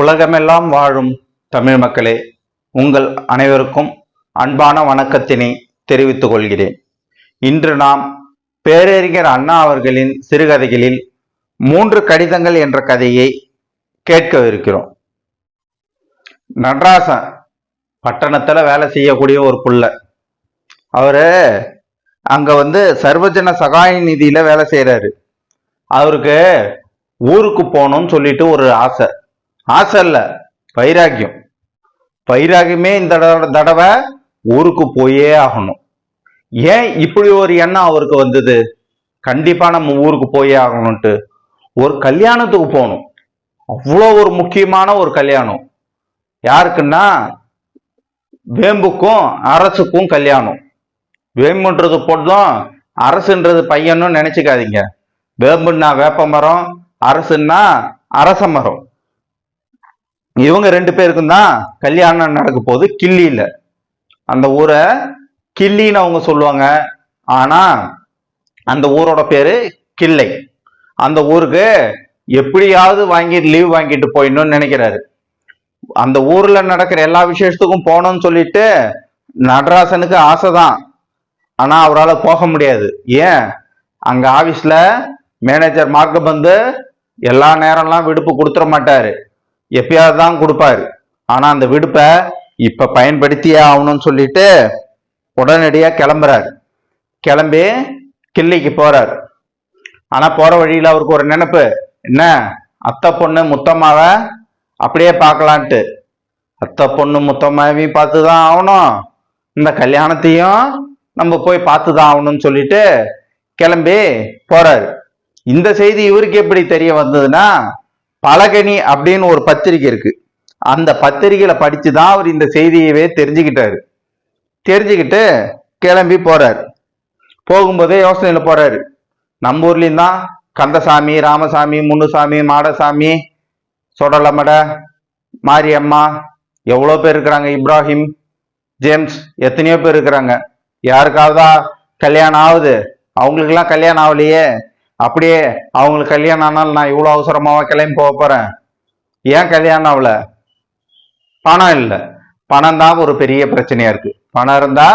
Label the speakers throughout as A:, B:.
A: உலகமெல்லாம் வாழும் தமிழ் மக்களே உங்கள் அனைவருக்கும் அன்பான வணக்கத்தினை தெரிவித்துக் கொள்கிறேன். இன்று நாம் பேரறிஞர் அண்ணா அவர்களின் சிறுகதைகளில் மூன்று கடிதங்கள் என்ற கதையை கேட்கவிருக்கிறோம். நடராசன் பட்டணத்துல வேலை செய்யக்கூடிய ஒரு புள்ள. அவரு அங்க வந்து சர்வஜன சகாய நிதியில வேலை செய்யறாரு அவருக்கு ஊருக்கு போகணும்னு சொல்லிட்டு ஒரு ஆசை. ஆசை இல்லை வைராக்கியம். வைராகியமே இந்த தடவை ஊருக்கு போயே ஆகணும். ஏன் இப்படி ஒரு எண்ணம் அவருக்கு வந்தது? கண்டிப்பா நம்ம ஊருக்கு போயே ஆகணும்ட்டு ஒரு கல்யாணத்துக்கு போகணும். அவ்வளோ ஒரு முக்கியமான ஒரு கல்யாணம். யாருக்குன்னா வேம்புக்கும் அரசுக்கும் கல்யாணம். வேம்புன்றது பொண்ணும் அரசுன்றது பையனும் நினைச்சுக்காதீங்க. வேம்புன்னா வேப்ப மரம் அரசுன்னா அரச மரம். இவங்க ரெண்டு பேருக்கும் தான் கல்யாணம் நடக்க போகுது கிள்ளியில. அந்த ஊரை கிள்ளின்னு அவங்க சொல்லுவாங்க. ஆனா அந்த ஊரோட பேரு கிள்ளை. அந்த ஊருக்கு எப்படியாவது வாங்கி லீவ் வாங்கிட்டு போயிடணும்னு நினைக்கிறாரு. அந்த ஊர்ல நடக்கிற எல்லா விசேஷத்துக்கும் போனோம்னு சொல்லிட்டு நடராசனுக்கு ஆசைதான் ஆனா அவரால் போக முடியாது. ஏன்? அங்க ஆபீஸ்ல மேனேஜர் மார்க்க வந்து எல்லா நேரம்லாம் விடுப்பு கொடுத்துட மாட்டாரு. எப்பயாவது தான் கொடுப்பாரு. ஆனா அந்த விடுப்பை இப்ப பயன்படுத்தியே ஆகணும்னு சொல்லிட்டு உடனடியா கிளம்புறாரு. கிளம்பி கிள்ளிக்கு போறாரு. ஆனா போற வழியில அவருக்கு ஒரு நினைப்பு. என்ன? அத்தை பொண்ணு முத்தம்மாவை அப்படியே பார்க்கலான்ட்டு. அத்தை பொண்ணு முத்தம்மாவையும் பார்த்து தான் ஆகணும். இந்த கல்யாணத்தையும் நம்ம போய் பார்த்து தான் ஆகணும்னு சொல்லிட்டு கிளம்பி போறாரு. இந்த செய்தி இவருக்கு எப்படி தெரிய வந்ததுன்னா பலகனி அப்படின்னு ஒரு பத்திரிக்கை இருக்கு. அந்த பத்திரிகையில படிச்சு தான் அவர் இந்த செய்தியவே தெரிஞ்சுக்கிட்டாரு. தெரிஞ்சுக்கிட்டு கிளம்பி போறாரு. போகும்போதே யோசனையில போறாரு. நம்ம ஊர்லயும் தான் கந்தசாமி ராமசாமி முன்னுசாமி மாடசாமி சொடலமட மாரியம்மா எவ்வளோ பேர் இருக்கிறாங்க? இப்ராஹிம் ஜேம்ஸ் எத்தனையோ பேர் இருக்கிறாங்க. யாருக்காவதா கல்யாணம் ஆகுது? அவங்களுக்கெல்லாம் கல்யாணம் ஆகலையே. அப்படியே அவங்களுக்கு கல்யாணம் ஆனாலும் நான் இவ்வளோ அவசரமாக கிளம்பி போக போகிறேன் ஏன் கல்யாணம் ஆகல? பணம் இல்லை. பணம் தான் ஒரு பெரிய பிரச்சனையா இருக்கு. பணம் இருந்தா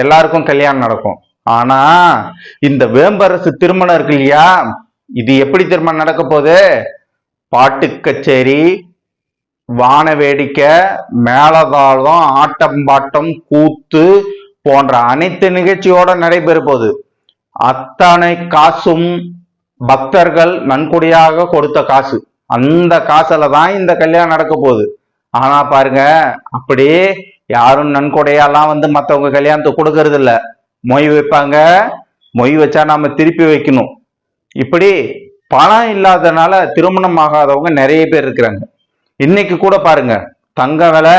A: எல்லாருக்கும் கல்யாணம் நடக்கும். ஆனா இந்த வேம்பரசு திருமணம் இருக்கு இல்லையா? இது எப்படி திருமணம் நடக்க போகுது? பாட்டு கச்சேரி வான வேடிக்கை மேலதாளம் ஆட்டம் பாட்டம் கூத்து போன்ற அனைத்து நிகழ்ச்சியோட நடைபெற போகுது. அத்தனை காசும் பக்தர்கள் நன்கொடையாக கொடுத்த காசு. அந்த காசுல தான் இந்த கல்யாணம் நடக்க போகுது. ஆனா பாருங்க அப்படியே யாரும் நன்கொடையெல்லாம் வந்து மற்றவங்க கல்யாணத்தை கொடுக்கறது இல்ல மொய் வைப்பாங்க. மொய் வச்சா நாம திருப்பி வைக்கணும். இப்படி பணம் இல்லாதனால திருமணம் ஆகாதவங்க நிறைய பேர் இருக்கிறாங்க. இன்னைக்கு கூட பாருங்க தங்க விலை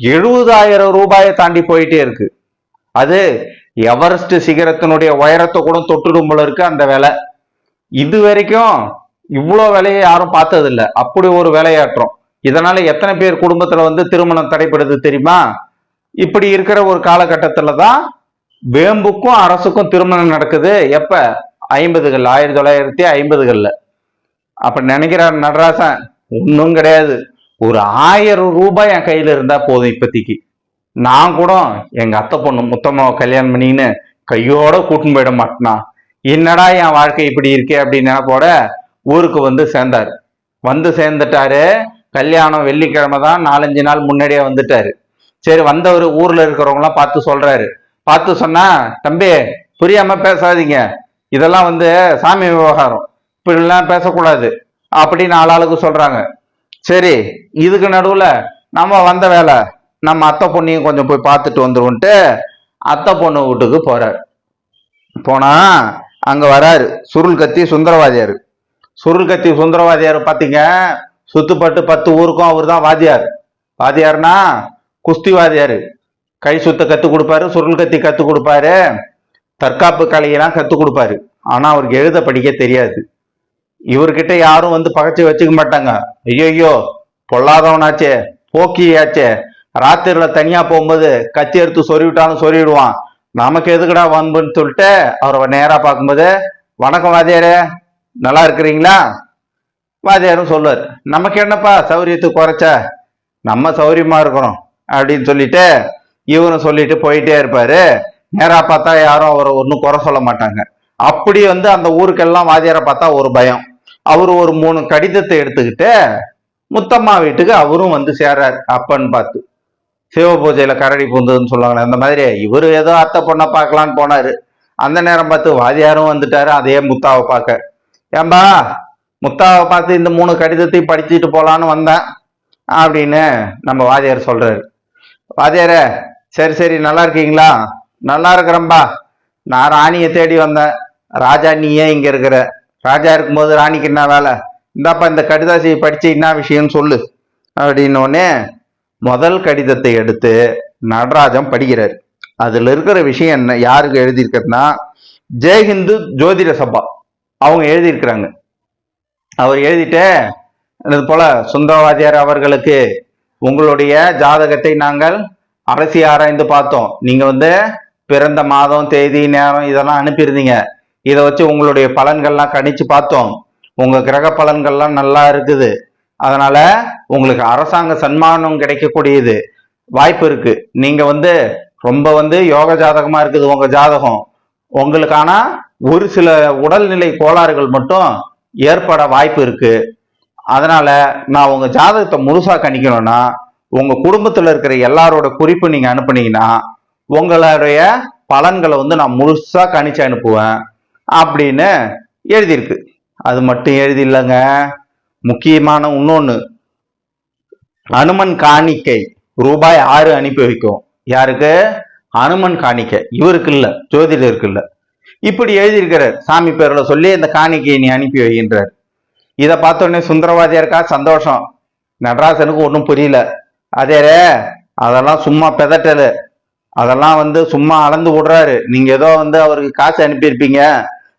A: எழுபதாயிரம் ரூபாயை தாண்டி போயிட்டே இருக்கு. அது எவரெஸ்ட் சிகரத்தினுடைய உயரத்தை கூட தொட்டுடும் போல இருக்கு அந்த விலை. இது வரைக்கும் இவ்வளோ விலையை யாரும் பார்த்ததில்ல. அப்படி ஒரு வேலையாற்றம். இதனால எத்தனை பேர் குடும்பத்துல வந்து திருமணம் தடைப்படுது தெரியுமா? இப்படி இருக்கிற ஒரு காலகட்டத்தில் தான் வேம்புக்கும் அரசுக்கும் திருமணம் நடக்குது. எப்ப? ஐம்பதுகள் ஆயிரத்தி தொள்ளாயிரத்தி ஐம்பதுகள்ல. அப்ப நினைக்கிறார் நடராசன் ஒன்றும் கிடையாது. ஒரு ஆயிரம் ரூபாய் என் கையில இருந்தா போதும் இப்போதைக்கு நான் கூட எங்க அத்தை பொண்ணு முத்தம்மாவை கல்யாணம் பண்ணின்னு கையோட கூட்டின்னு போயிட மாட்டேனா? என்னடா என் வாழ்க்கை இப்படி இருக்கே அப்படின்னு போட ஊருக்கு வந்து சேர்ந்தார். வந்து சேர்ந்துட்டாரு. கல்யாணம் வெள்ளிக்கிழமை தான் நாலஞ்சு நாள் முன்னாடியே வந்துட்டாரு. சரி வந்தவர் ஊர்ல இருக்கிறவங்களாம் பார்த்து சொல்றாரு. பார்த்து சொன்னா தம்பி புரியாம பேசாதீங்க. இதெல்லாம் வந்து சாமி விவகாரம். இப்படிலாம் பேசக்கூடாது. அப்படின்னு ஆளாளுக்கு சொல்றாங்க. சரி இதுக்கு நடுவில் நம்ம வந்த வேலை. நம்ம அத்தை பொண்ணையும் கொஞ்சம் போய் பார்த்துட்டு வந்துருவோன்ட்டு அத்தை பொண்ணு வீட்டுக்கு போகிறார் போனா அங்க வராரு. சுருள் கத்தி சுந்தரவாதியார். சுருள் கத்தி சுந்தரவாதியார் பார்த்தீங்க சுத்துப்பட்டு பத்து ஊருக்கும் அவர் தான் வாதியார். வாதியார்னா குஸ்தி வாதியார் கை சுத்த கற்றுக் கொடுப்பாரு சுருள் கத்தி கற்றுக் கொடுப்பாரு. தற்காப்பு கலையெல்லாம் கற்றுக் கொடுப்பாரு. ஆனால் அவருக்கு எழுத படிக்க தெரியாது. இவர்கிட்ட யாரும் வந்து பகச்சு வச்சுக்க மாட்டாங்க. ஐயோ பொல்லாதவனாச்சே போக்கியாச்சே. ராத்திரில தனியா போகும்போது கத்தி எடுத்து சொருவிட்டாலும் சொருவிடுவான். நமக்கு எதுக்குடா வன்புன்னு சொல்லிட்டு அவரை நேரா பார்க்கும்போது வணக்கம் வாத்தியாரே நல்லா இருக்கிறீங்களா? வாதியாரும் சொல்லுவார் நமக்கு என்னப்பா சௌரியத்துக்கு குறைச்ச? நம்ம சௌரியமா இருக்கிறோம் அப்படின்னு சொல்லிட்டு இவரும் சொல்லிட்டு போயிட்டே இருப்பாரு. நேரா பார்த்தா யாரும் அவரை ஒன்றும் குறை சொல்ல மாட்டாங்க. அப்படி வந்து அந்த ஊருக்கெல்லாம் வாத்தியாரை பார்த்தா ஒரு பயம். அவர் ஒரு மூணு கடிதத்தை எடுத்துக்கிட்டு முத்தம்மா வீட்டுக்கு அவரும் வந்து சேர்றாரு அப்பன்னு பார்த்து. சிவ பூஜையில கரடி பூந்ததுன்னு சொல்லுவாங்களே அந்த மாதிரி இவரு ஏதோ அத்தை பொண்ணை பார்க்கலான்னு போனாரு. அந்த நேரம் பார்த்து வாதியாரும் வந்துட்டாரு அதே முத்தாவை பார்க்க. ஏம்பா முத்தாவை பார்த்து இந்த மூணு கடிதத்தையும் படிச்சுட்டு போலான்னு வந்தேன் அப்படின்னு நம்ம வாதியார் சொல்றாரு. வாதியாரே சரி சரி நல்லா இருக்கீங்களா? நல்லா இருக்கிறேன்பா. நான் ராணியை தேடி வந்தேன். ராஜா நீ ஏன் இங்க இருக்கிற? ராஜா இருக்கும்போது ராணிக்கு என்ன வேலை? இந்தாப்பா இந்த கடிதாசியை படிச்சு என்ன விஷயம்னு சொல்லு அப்படின்னோடனே முதல் கடிதத்தை எடுத்து நடராஜன் படிக்கிறார். அதில் இருக்கிற விஷயம் என்ன யாருக்கு எழுதியிருக்கிறதுனா ஜெயஹிந்து ஜோதிட சபா. அவங்க எழுதியிருக்கிறாங்க. அவர் எழுதிட்டு இது போல சுந்தரவாதியார் அவர்களுக்கு உங்களுடைய ஜாதகத்தை நாங்கள் அரசி ஆராய்ந்து பார்த்தோம். நீங்க வந்து பிறந்த மாதம் தேதி நேரம் இதெல்லாம் அனுப்பியிருந்தீங்க. இதை வச்சு உங்களுடைய பலன்கள்லாம் கணிச்சு பார்த்தோம். உங்க கிரக பலன்கள்லாம் நல்லா இருக்குது. அதனால உங்களுக்கு அரசாங்க சன்மானம் கிடைக்கக்கூடியது வாய்ப்பு இருக்கு. நீங்க வந்து ரொம்ப வந்து யோக ஜாதகமா இருக்குது உங்க ஜாதகம். உங்களுக்கான ஒரு சில உடல்நிலை கோளாறுகள் மட்டும் ஏற்பட வாய்ப்பு இருக்கு. அதனால நான் உங்க ஜாதகத்தை முழுசா கணிக்கணும்னா உங்க குடும்பத்துல இருக்கிற எல்லாரோட குறிப்பு நீங்க அனுப்புனீங்கன்னா உங்களுடைய பலன்களை வந்து நான் முழுசா கணிச்சு அனுப்புவேன் அப்படின்னு எழுதியிருக்கு. அது மட்டும் எழுதி இல்லைங்க. முக்கியமான இன்னொன்று அனுமன் காணிக்கை. ரூபாய் ஆறு அனுப்பி வைக்கும். யாருக்கு? அனுமன் காணிக்கை. இவருக்கு இல்லை ஜோதிடருக்கு இல்லை இப்படி எழுதியிருக்கிறார் சாமி பேரில் சொல்லி இந்த காணிக்கையை நீ அனுப்பி வைகின்றார் இதை பார்த்தோன்னே சுந்தரவாதியாருக்கா சந்தோஷம். நடராசனுக்கு ஒன்றும் புரியல. அதே அதெல்லாம் சும்மா பெதட்டலு. அதெல்லாம் வந்து சும்மா அளந்து விடுறாரு. நீங்க ஏதோ வந்து அவருக்கு காசு அனுப்பியிருப்பீங்க.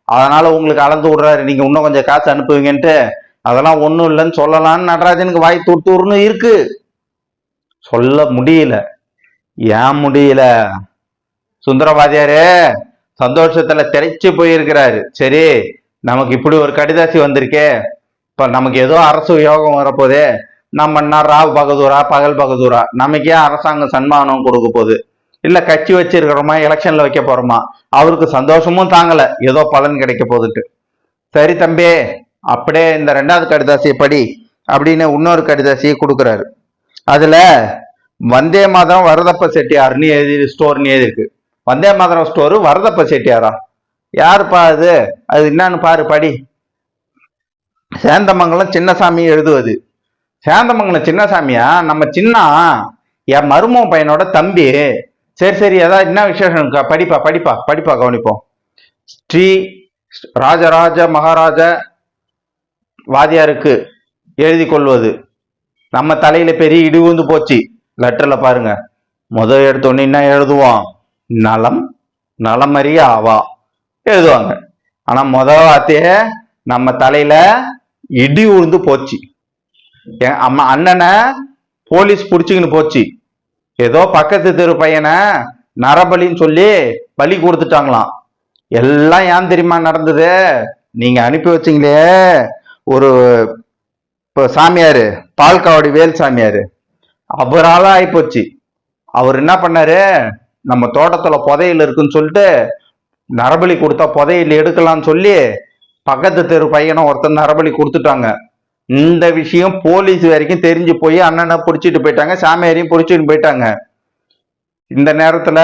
A: அதனால உங்களுக்கு அளந்து விடுறாரு. நீங்க இன்னும் கொஞ்சம் காசு அனுப்புவீங்கன்ட்டு அதெல்லாம் ஒன்றும் இல்லைன்னு சொல்லலாம்னு நடராஜனுக்கு வாய் தூர்த்தூர்னு இருக்கு. சொல்ல முடியல. ஏன் முடியல? சுந்தரவாதியாரே சந்தோஷத்துல திரைச்சு போயிருக்கிறாரு. சரி நமக்கு இப்படி ஒரு கடிதாசி வந்திருக்கே. இப்ப நமக்கு ஏதோ அரசு யோகம் வரப்போதே. நம்ம என்ன ராவ் பகதூரா பகல் பகதூரா? நமக்கு ஏன் அரசாங்கம் சன்மானம் கொடுக்க போகுது. இல்ல கட்சி வச்சிருக்கிறோமா எலெக்ஷன்ல வைக்க போறோமா? அவருக்கு சந்தோஷமும் தாங்கல. ஏதோ பலன் கிடைக்க போகுதுட்டு சரி தம்பி அப்படியே இந்த ரெண்டாவது கடிதாசியை படி அப்படின்னு இன்னொரு கடிதாசியை கொடுக்குறாரு. அதில் வந்தே மாதரம் வரதப்ப செட்டியார்னு எழுதி ஸ்டோர்னு எழுதிருக்கு வந்தே மாதரம் ஸ்டோரு வரதப்ப செட்டியாரா? யாருப்பா அது? அது என்னன்னு பாரு படி. சேந்தமங்கலம் சின்னசாமி எழுதுவது. சேந்தமங்கலம் சின்னசாமியா? நம்ம சின்ன என் மருமக பையனோட தம்பி. சரி சரி ஏதாவது என்ன விசேஷம்? படிப்பா படிப்பா படிப்பா கவனிப்போம். ஸ்ரீ ராஜராஜ மகாராஜ வாதியாருக்கு எழுதி கொள்வது. நம்ம தலையில பெரிய இடி விழுந்து போச்சு. லெட்டர்ல பாருங்க. முதல் எடுத்தோடனே என்ன எழுதுவோம் நலம் நலமறிய ஆவா எழுதுவாங்க. ஆனா முதல் வார்த்தைய நம்ம தலையில இடி உழுந்து போச்சு. என் அம்மா அண்ணனை போலீஸ் பிடிச்சிக்கின்னு போச்சு. ஏதோ பக்கத்து தெரு பையனை நரபலின்னு சொல்லி பலி கொடுத்துட்டாங்களாம். எல்லாம் ஏன் தெரியுமா நடந்தது? நீங்க அனுப்பி வச்சீங்களே. ஒரு இப்போ சாமியார் பால்காவடி வேல் சாமியார் அவரால் ஆகிப்போச்சு அவர் என்ன பண்ணாரு? நம்ம தோட்டத்தில் புதையல் இருக்குன்னு சொல்லிட்டு நரபலி கொடுத்தா புதையல் எடுக்கலாம்னு சொல்லி பக்கத்து தெரு பையனை ஒருத்தர் நரபலி கொடுத்துட்டாங்க. இந்த விஷயம் போலீஸ் வரைக்கும் தெரிஞ்சு போய் அண்ணனை பிடிச்சிட்டு போயிட்டாங்க சாமியாரையும் பிடிச்சிட்டு போயிட்டாங்க. இந்த நேரத்துல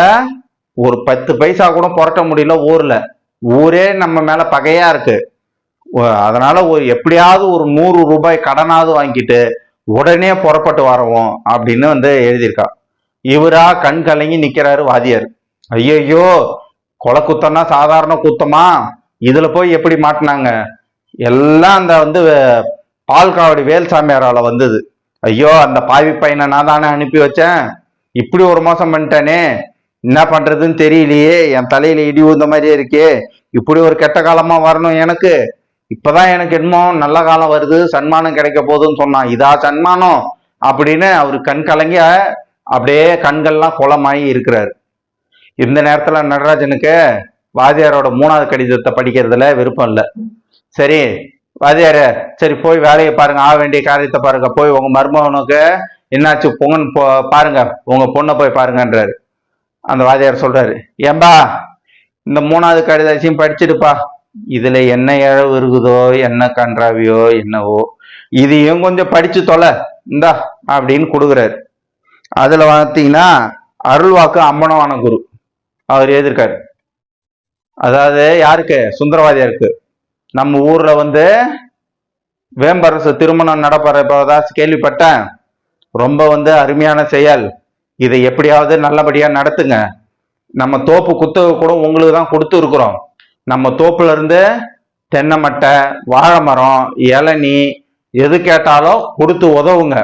A: ஒரு பத்து பைசா கூட புரட்ட முடியல ஊர்ல. ஊரே நம்ம மேல பகையா இருக்கு. அதனால ஒரு எப்படியாவது ஒரு நூறு ரூபாய் கடனாவது வாங்கிட்டு உடனே புறப்பட்டு வரவும் அப்படின்னு வந்து எழுதியிருக்கா. இவரா கண் கலங்கி நிக்கிறாரு வாதியார். ஐயையோ கொலை குத்தம்னா சாதாரண குத்தமா? இதுல போய் எப்படி மாட்டினாங்க? எல்லாம் அந்த வந்து பால்காவடி வேல் சாமியாரால வந்தது. ஐயோ அந்த பாவி பையனை நான் தானே அனுப்பி வச்சேன். இப்படி ஒரு மோசம் பண்ணிட்டேனே. என்ன பண்றதுன்னு தெரியலையே. என் தலையில இடி விழுந்த மாதிரியே இருக்கே. இப்படி ஒரு கெட்ட காலமா வரணும் எனக்கு. இப்பதான் எனக்கு என்னமோ நல்ல காலம் வருது சன்மானம் கிடைக்க போகுதுன்னு சொன்னான். இதா சன்மானம்? அப்படின்னு அவர் கண் கலங்கி அப்படியே கண்கள்லாம் குளமாயி இருக்கிறார். இந்த நேரத்துல நடராஜனுக்கு வாதியாரோட மூணாவது கடிதத்தை படிக்கிறதுல விருப்பம் இல்லை. சரி வாதியாரு சரி போய் வேலையை பாருங்க ஆக வேண்டிய காரியத்தை பாருங்க போய் உங்க மருமகனுக்கு என்னாச்சு பொங்கன் போ பாருங்க உங்க பொண்ணை போய் பாருங்கன்றாரு. அந்த வாதியார் சொல்றாரு ஏம்பா இந்த மூணாவது கடிதாச்சியும் படிச்சுடுப்பா. இதுல என்ன இழவு இருக்குதோ என்ன கன்றாவியோ என்னவோ இதையும் கொஞ்சம் படிச்சு தொலை. இந்தா அப்படின்னு கொடுக்குறாரு. அதுல பார்த்தீங்கன்னா அருள்வாக்கு அம்மனவான குரு. அவர் எழுதியிருக்காரு. அதாவது யாருக்கு? சுந்தரவாதியாருக்கு. நம்ம ஊர்ல வந்து வேம்பரசு திருமணம் நடப்பறப்பதா கேள்விப்பட்டேன். ரொம்ப வந்து அருமையான செயல். இதை எப்படியாவது நல்லபடியா நடத்துங்க. நம்ம தோப்பு குத்தகை கூட உங்களுக்கு தான் கொடுத்து இருக்கிறோம் நம்ம தோப்புல இருந்து தென்னை மட்டை வாழை மரம் இளநீ எது கேட்டாலும் கொடுத்து உதவுங்க.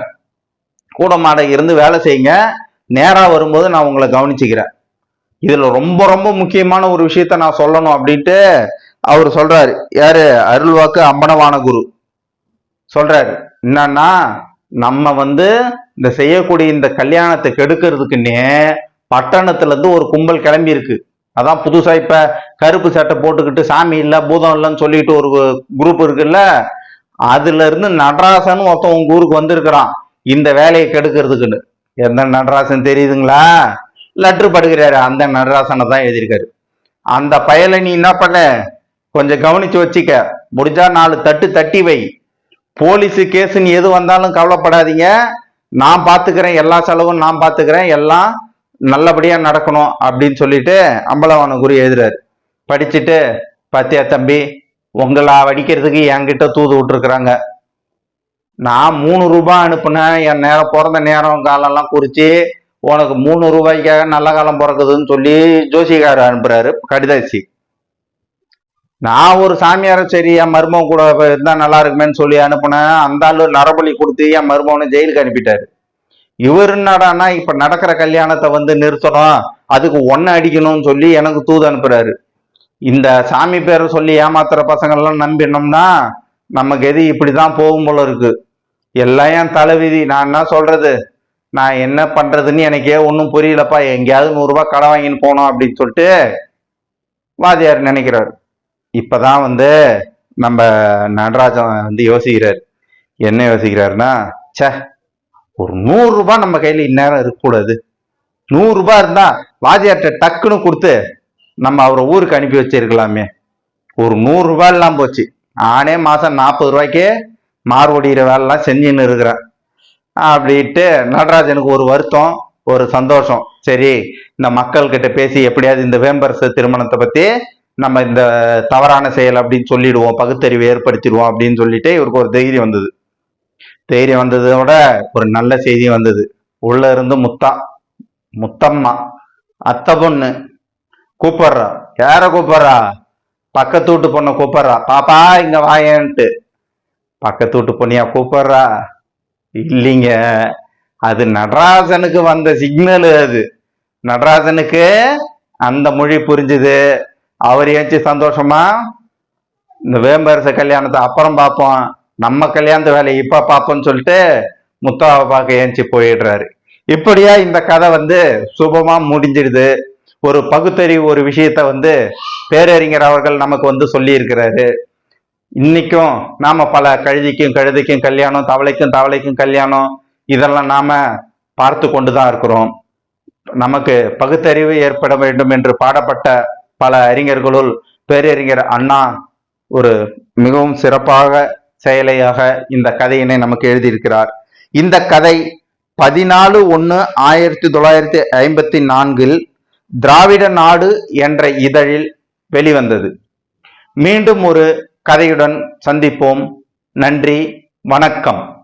A: கூட மாட இருந்து வேலை செய்யுங்க. நேராக வரும்போது நான் உங்களை கவனிச்சுக்கிறேன். இதில் ரொம்ப ரொம்ப முக்கியமான ஒரு விஷயத்த நான் சொல்லணும் அப்படின்ட்டு அவர் சொல்றாரு. யாரு? அருள்வாக்கு அம்பனவான குரு. சொல்றாரு. என்னன்னா நம்ம வந்து இந்த செய்யக்கூடிய இந்த கல்யாணத்தை கெடுக்கிறதுக்குன்னே பட்டணத்துல இருந்து ஒரு கும்பல் கிளம்பி இருக்கு அதான் புதுசாக இப்போ கருப்பு சட்டை போட்டுக்கிட்டு சாமி இல்லை பூதம் இல்லைன்னு சொல்லிட்டு ஒரு குரூப் இருக்குல்ல அதுல இருந்து நடராசன் ஒருத்தன் உங்க ஊருக்கு வந்திருக்கிறான். இந்த வேலையை கெடுக்கிறதுக்குன்னு. எந்த நடராசன் தெரியுதுங்களா? லெட்ரு படுகிறாரு. அந்த நடராசனை தான் எழுதியிருக்காரு. அந்த பயலை நீ என்ன பண்ண? கொஞ்சம் கவனிச்சு வச்சுக்க. முடிஞ்சா நாலு தட்டு தட்டி வை. போலீஸு கேஸுன்னு எது வந்தாலும் கவலைப்படாதீங்க. நான் பார்த்துக்கிறேன் எல்லா செலவும் நான் பார்த்துக்கிறேன் எல்லாம் நல்லபடியா நடக்கணும் அப்படின்னு சொல்லிட்டு அம்பலவான குரு எழுதுறாரு. படிச்சுட்டு பத்தியா தம்பி உங்களை வடிக்கிறதுக்கு என்கிட்ட தூது விட்டுருக்குறாங்க. நான் மூணு ரூபாய் அனுப்புனேன் என் நேரம் பிறந்த நேரம் காலம்லாம் குறிச்சு உனக்கு மூணு ரூபாய்க்காக நல்ல காலம் பிறக்குதுன்னு சொல்லி ஜோசிகாரர் அனுப்புறாரு கடிதாசி நான் ஒரு சாமியார சரி என் மருமகன் கூட இருந்தா நல்லா இருக்குமேன்னு சொல்லி அனுப்புனேன். அந்த ஆளு நரபலி கொடுத்து என் மருமகனை ஜெயிலுக்கு அனுப்பிட்டாரு. இவர் என்னடான்னா இப்ப நடக்கிற கல்யாணத்தை வந்து நிறுத்தணும். அதுக்கு ஒன்னு அடிக்கணும்னு சொல்லி எனக்கு தூது அனுப்புறாரு. இந்த சாமி பேரை சொல்லி ஏமாத்துற பசங்கள்லாம் நம்பினோம்னா நம்ம கதி இப்படிதான் போகும் போல இருக்கு. எல்லாம் என் தலைவிதி. நான் என்ன சொல்றது? நான் என்ன பண்றதுன்னு எனக்கே ஒன்றும் புரியலப்பா. எங்கேயாவது நூறுரூபா கடை வாங்கின்னு போனோம் அப்படின்னு சொல்லிட்டு வாதியார் நினைக்கிறாரு. இப்பதான் வந்து நம்ம நடராஜன் வந்து யோசிக்கிறார். என்ன யோசிக்கிறாருன்னா சே ஒரு நூறு ரூபாய் நம்ம கையில் இந்நேரம் இருக்கக்கூடாது. நூறு ரூபாய் வாத்தியார்கிட்ட டக்குன்னு கொடுத்து நம்ம அவரை ஊருக்கு அனுப்பி வச்சிருக்கலாமே. ஒரு நூறு ரூபாய் எல்லாம் போச்சு. நானே மாசம் நாற்பது ரூபாய்க்கு மார்வடிகிற வேலைலாம் செஞ்சுன்னு இருக்கிறேன். அப்படின்ட்டு நடராஜனுக்கு ஒரு வருத்தம் ஒரு சந்தோஷம். சரி இந்த மக்கள்கிட்ட பேசி எப்படியாவது இந்த வேம்பரசு திருமணத்தை பத்தி நம்ம இந்த தவறான செயல் அப்படின்னு சொல்லிடுவோம் பகுத்தறிவு ஏற்படுத்திடுவோம் அப்படின்னு சொல்லிட்டு இவருக்கு ஒரு தைரியம் வந்தது. தைரியம் வந்ததோட ஒரு நல்ல செய்தி வந்தது. உள்ள இருந்து முத்தா முத்தம்மா அத்தை பொண்ணு கூப்பிடுறா. யார கூப்பிடுறா? பக்கத்து வீட்டு பொண்ணை கூப்பிடுறா. பாப்பா இங்க வாயேன்ட்டு. பக்கத்து வீட்டு பொண்ணியா கூப்பிடுறா? இல்லைங்க. அது நடராஜனுக்கு வந்த சிக்னல் அது. நடராஜனுக்கு அந்த மொழி புரிஞ்சுது. அவர் ஏச்சு சந்தோஷமா? இந்த வேம்பரச கல்யாணத்தை அப்புறம் பார்ப்போம். நம்ம கல்யாணத்து வேலையை இப்ப பார்ப்போம்னு சொல்லிட்டு முத்தாவை பார்க்க ஏஞ்சி போயிடுறாரு. இப்படியா இந்த கதை வந்து சுபமா முடிஞ்சிடுது. ஒரு பகுத்தறிவு ஒரு விஷயத்த வந்து பேரறிஞர் அவர்கள் நமக்கு வந்து சொல்லியிருக்கிறாரு. இன்னைக்கும் நாம பல கழுதிக்கும் கழுதிக்கும் கல்யாணம் தவளைக்கும் தவளைக்கும் கல்யாணம் இதெல்லாம் நாம பார்த்து கொண்டுதான் இருக்கிறோம். நமக்கு பகுத்தறிவு ஏற்பட வேண்டும் என்று பாடப்பட்ட பல அறிஞர்களுள் பேரறிஞர் அண்ணா ஒரு மிகவும் சிறப்பாக செயலையாக இந்த கதையினை நமக்கு எழுதியிருக்கிறார். இந்த கதை பதினாலு ஒன்று ஆயிரத்தி தொள்ளாயிரத்தி ஐம்பத்தி நான்கில் திராவிட நாடு என்ற இதழில் வெளிவந்தது. மீண்டும் ஒரு கதையுடன் சந்திப்போம். நன்றி வணக்கம்.